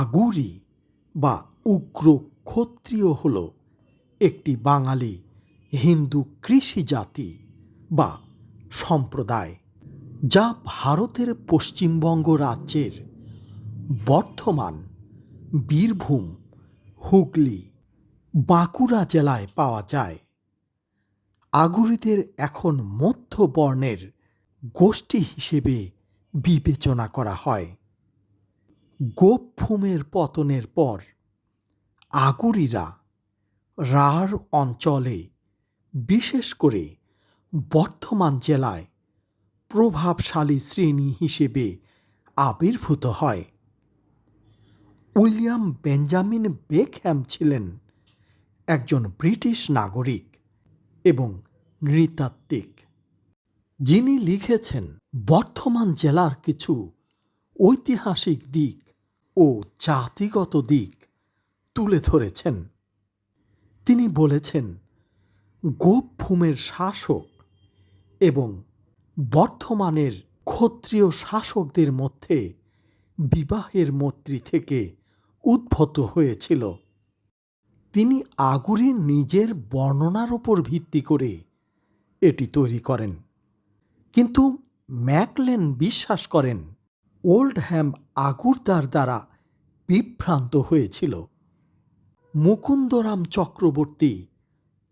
আগুরি বা উগ্র ক্ষত্রিয় হল একটি বাঙালি হিন্দু কৃষি জাতি বা সম্প্রদায়, যা ভারতের পশ্চিমবঙ্গ রাজ্যের বর্ধমান, বীরভূম, হুগলি, বাঁকুড়া জেলায় পাওয়া যায়। আগুরিদের এখন মধ্য বর্ণের গোষ্ঠী হিসেবে বিবেচনা করা হয়। গোপভূমের পতনের পর আগুরিরা রাঢ় অঞ্চলে, বিশেষ করে বর্ধমান জেলায় প্রভাবশালী শ্রেণি হিসেবে আবির্ভূত হয়। উইলিয়াম বেঞ্জামিন বেকহ্যাম ছিলেন একজন ব্রিটিশ নাগরিক এবং নৃতাত্ত্বিক, যিনি লিখেছেন, বর্ধমান জেলার কিছু ঐতিহাসিক দিক ও জাতিগত দিক তুলে ধরেছেন। তিনি বলেছেন গোপভূমের শাসক এবং বর্ধমানের ক্ষত্রিয় শাসকদের মধ্যে বিবাহের মৈত্রী থেকে উদ্ভূত হয়েছিল। তিনি আগুরির নিজের বর্ণনার ওপর ভিত্তি করে এটি তৈরি করেন। কিন্তু ম্যাকলেন বিশ্বাস করেন, ওল্ডহ্যাম আগুরদার দ্বারা বিভ্রান্ত হয়েছিল। মুকুন্দরাম চক্রবর্তী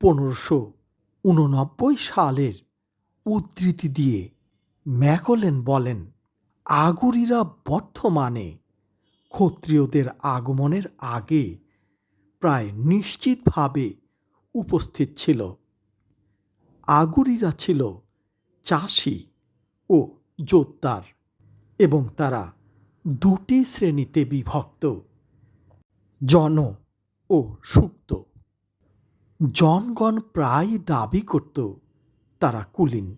পনেরোশো উননব্বই সালের উদ্ধৃতি দিয়ে ম্যাকলেন বলেন, আগুরিরা বর্তমানে ক্ষত্রিয়দের আগমনের আগে প্রায় নিশ্চিতভাবে উপস্থিত ছিল। আগুরিরা ছিল চাষি ও জোত্তার এবং তারা দুটি শ্রেণীতে বিভক্ত, জন ও সুক্ত। জনগণ প্রায় দাবি করত, তারা কুলীন।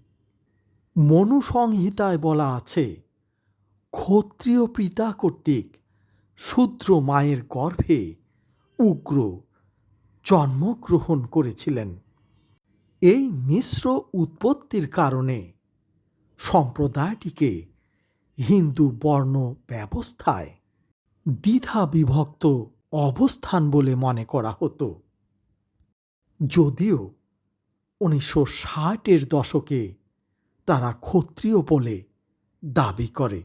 মনুসংহিতায় বলা আছে, ক্ষত্রিয় পিতা কর্তৃক শূদ্র মায়ের গর্ভে উগ্র জন্মগ্রহণ করেছিলেন। এই মিশ্র উৎপত্তির কারণে সম্প্রদায়টিকে হিন্দু বর্ণ ব্যবস্থায় দ্বিধা বিভক্ত অবস্থান বলে মনে করা হতো। যদিও উনিশশো ষাটের দশকে তারা ক্ষত্রিয় বলে দাবি করে।